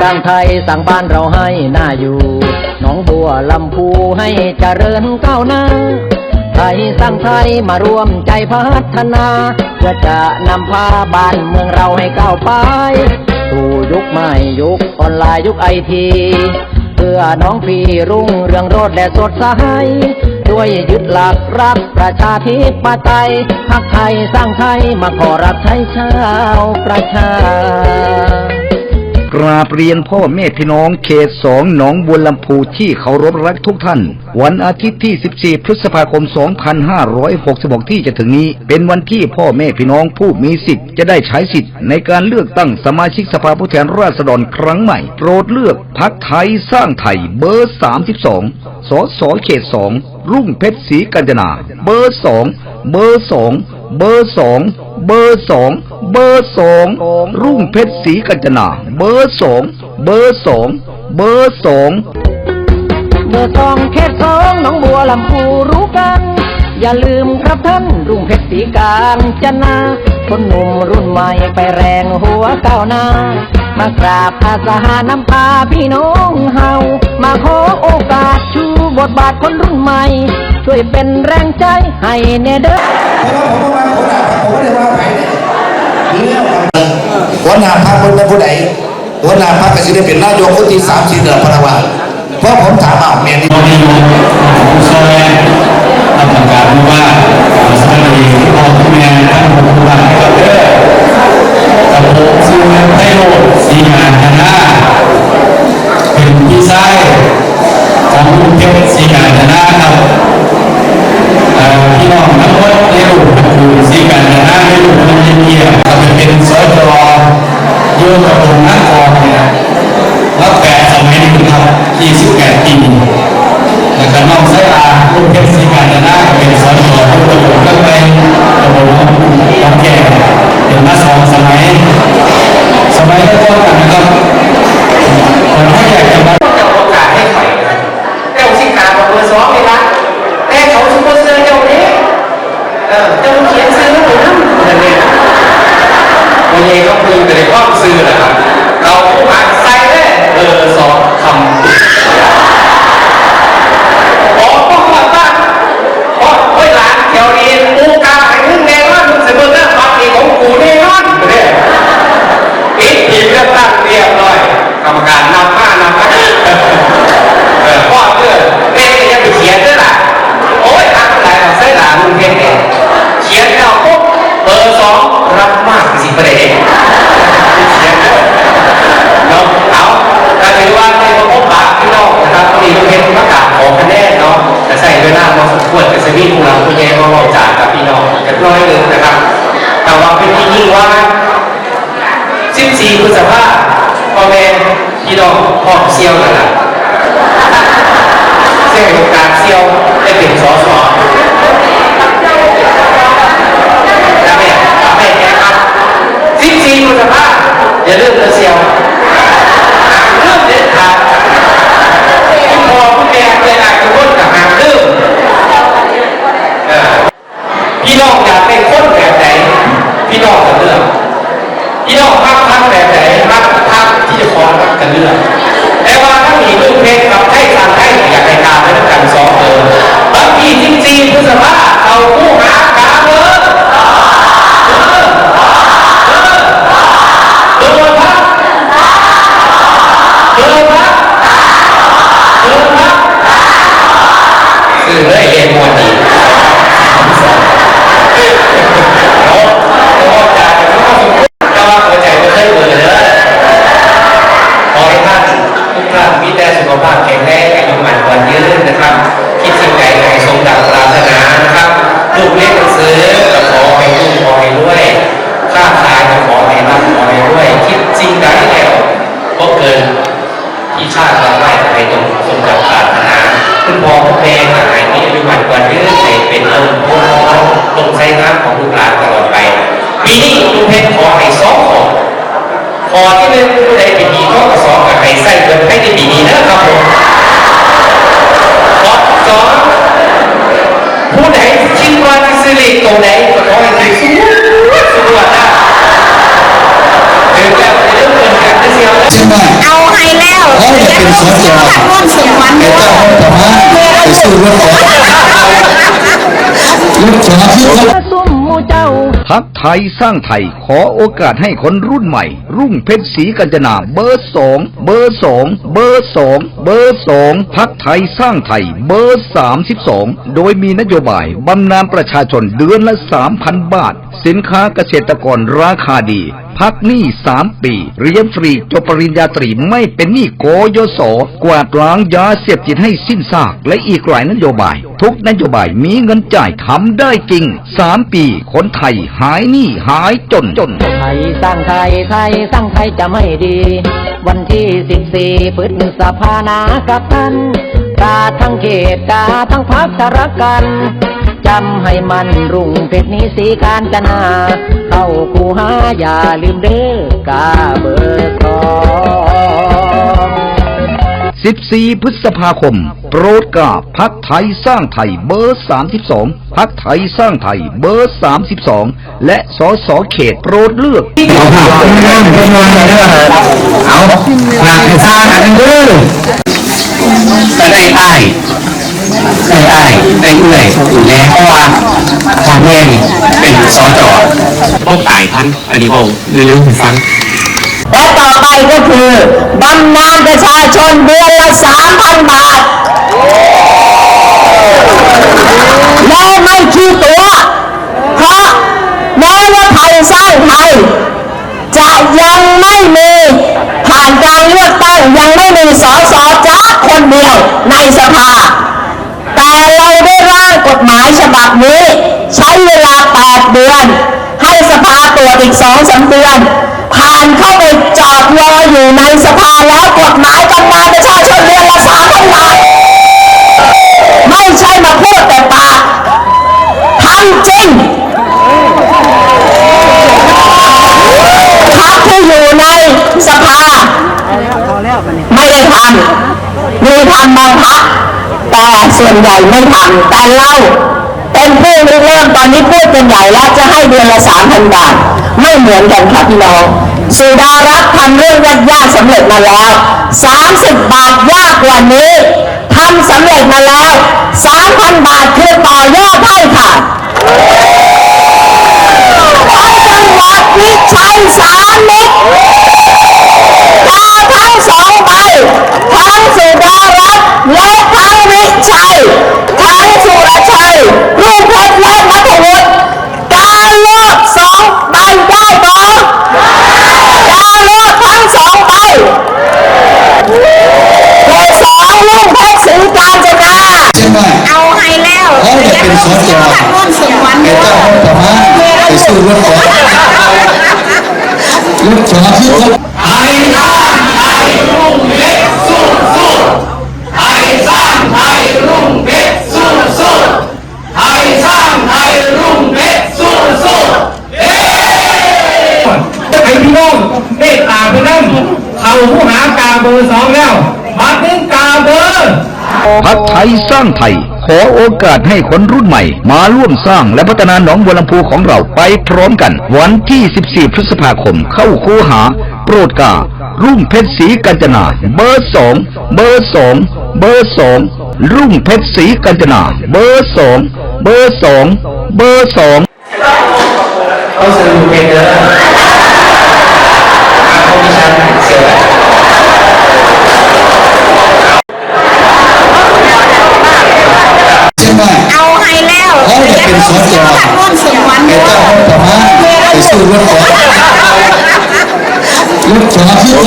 สร้างไทยสร้างบ้านเราให้น่าอยู่ หนองบัวลำพูให้เจริญก้าวหน้า ไทยสร้างไทยมาร่วมใจพัฒนาเพื่อจะนำพาบ้านเมืองเราให้ก้าวไป สู่ยุคใหม่ยุคออนไลน์ยุคไอทีเพื่อน้องพี่รุ่งเรืองโรดและสดใสด้วยยึดหลักรักประชาธิปไตยพักไทยสร้างไทยมาขอรับใช้ชาวประชา กราบเรียนพ่อแม่พี่น้องเขตสองหนองบัวลำพูที่เคารพรักทุกท่าน วันอาทิตย์ที่ 14 พฤษภาคม 2566 ที่จะถึงนี้ เป็นวันที่พ่อแม่พี่น้องผู้มีสิทธิ์จะได้ใช้สิทธิ์ในการเลือกตั้งสมาชิกสภาผู้แทนราษฎรครั้งใหม่ โปรดเลือกพักไทยสร้างไทยเบอร์ 32 สสเขตสองรุ่งเพชรศรีกัญจนา เบอร์สองเบอร์สองเบอร์สองเบอร์สอง เบอร์สองรุ่งเพชรศรีกัญจนา เบอร์สองเบอร์สองเบอร์สองเบอร์สองเขตสองหน้องบัวลำพูรู้กัน อย่าลืมครับท่านรุ่งเพชรสีการจนาคนหนุ่มรุ่นใหม่ไปแรงหัวก้าวหน้ามากราบอาสาน้ำพาพี่น้องเฮา มาขอโอกาสชูบทบาทคนรุ่นใหม่ ช่วยเป็นแรงใจให้เนเด้อ หัวหน้าพรรคเป็นผู้ใดหัวหน้าพรรคก็จะได้เป็นนายกคนที่สามสี่เดือนพนวาเพราะผมถามเอาเมียนี่ตอนนี้ผมซอยทำการว่าสวัสดีพ่อแม่ท่านผู้ว่าครับเด้อกับผมชื่อไพโรจน์ศรีงานธนาเป็นพี่ชายของลุงเพชรศรีงานธนาครับพี่น้องทั้งหมดในรูปคือศรีงานธนาในรูปมันเยี่ยม เป็นสจโยกับผมนั่งคอเนี่ย เป็นที่ยิ่งว่า14พฤษภาพ่อแม่พี่น้องหอบเซียวกันละเสี่ยงโการเซียวได้เป็นสอสอแล้วแม่แม่แกครับสิบสี่พฤษภาอย่าลืมเซียว พี่น้องพักพักแบบไหนพักพักที่จะขอรักกันเลือกแต่ว่าถ้ามีลูกเพลงกับให้ทางให้อยากให้ตามไปด้วยกันสองเบอบางทีจริงๆพฤษภาเอาผู้หากาเบอร์เบอร์เบอร์พักเบอร์พักเบอร์พักสื่อเลยเรียนมวน เขาจะเป็นสอจอร่วมสมวันไอ้ด้วเจ้าของธรรมะไปซื้อรถขอรถขอที่เขาซุ่มหมู่เจ้า พักไทยสร้างไทย ขอโอกาสให้คนรุ่นใหม่ รุ่งเพชรศรีกัญจนาเบอร์สองเบอร์สองเบอร์สองเบอร์สองพักไทยสร้างไทย เบอร์สามสิบสองโดยมีนโยบายบำนาญประชาชนเดือนละสามพันบาท สินค้าเกษตรกรราคาดีพักหนี้สามปี เรียนฟรีจบปริญญาตรีไม่เป็นหนี้โกยศกวาดล้างยาเสพติดให้สิ้นซาก และอีกหลายนโยบาย ทุกนโยบายมีเงินจ่ายทำได้จริงสามปีคนไทยหายหนี้หายจนจนไทยสร้างไทยไทยสร้างไทยจะไม่ดี วันที่สิบสี่พฤษภานากับท่านกาทั้งเขตกาทั้งพักจะรักกันจำให้มันรุ่งเพชรนี้สีการจนา เข้าคูหาอย่าลืมเด้อกาเบอร์สอง 14 พฤษภาคม โปรดกราบพักไทยสร้างไทยเบอร์ 32 พักไทยสร้างไทยเบอร์ 32 และสสเขตโปรดเลือกเอาผ่าไม่นั่งไม่นอนเลยเด้อเอาหลักให้สร้างกันเด้อจะได้อ้ายได้อ้ายได้เอื่อยอยู่แล้วเพราะว่าพ่อแม่นี่เป็นสอจอพวกตายท่านอันนี้ผมลืมให้ฟัง และต่อไปก็คือบำนาญประชาชนเดือนละสามพันบาท และไม่คิดตัว เพราะแม้ว่าไทยสร้างไทย จะยังไม่มีผ่านการเลือกตั้งยังไม่มีสอสอจ้าคนเดียวในสภา แต่เราได้ร่างกฎหมายฉบับนี้ ใช้เวลา 8 เดือน ให้สภาตรวจอีก2 3เดือน ผ่านเข้าไปจ อยู่ในสภาแล้วกฎหมายกำนันประชาชนเดือนละ3,000บาทไม่ใช่มาพูดแต่ปากทำจริงพักที่อยู่ในสภา ไม่ได้ทำมีทำบางพักแต่ส่วนใหญ่ไม่ทำแต่เราเป็นผู้ริเริ่มตอนนี้พูดเป็นใหญ่แล้วจะให้เดือนละสามพันบาท ไม่เหมือนกันครับพี่น้อง สุดารัตน์ทำเรื่องยากๆสำเร็จมาแล้ว 30 บาทยากกว่านี้ทำสำเร็จมาแล้ว 3,000 บาทคือต่อยอดให้ค่ะ และจังหวัดวิชัยสามมิตรกาทั้งสองใบทั้งสุดารัตน์และทั้งวิชัย ทั้งสุรชัย รูปเพชรและนัทวุฒิการเลือกสองใบได้บอการเลือกทั้งสองใบเขตสองลุงเพชรศรีการจนา ใช่ไหม เอาให้แล้ว เขาจะเป็นสอจอร่วมสมวันไอ้ด้วเจ้ายของธรรมะไปซื้อรถขอรถขอที่เขาไอพี่น้องเมตตาเพื่อนนเขาผู้หากาเบอร์สองแล้ว มาถึงกาเบอร์ พักไท ยสร้างไทย ขอโอกาสให้คนรุ่นใหม่ มาร่วมสร้างและพัฒนาหนองบัวลำพูของเราไปพร้อมกัน วันที่ 14 พฤษภาคมเข้าคูหา โปรดกา รุ่งเพชรศรีกัญจนา เบอร์สองเบอร์สองเบอร์สองรุ่งเพชรศรีกัญจนา เบอร์สองเบอร์สองเบอร์สองเขาสรุปเป็นเสอจอร่วมสมวันไอ้ด้วเจ้ายของธรรมาไปสู้รถขอรถขอที่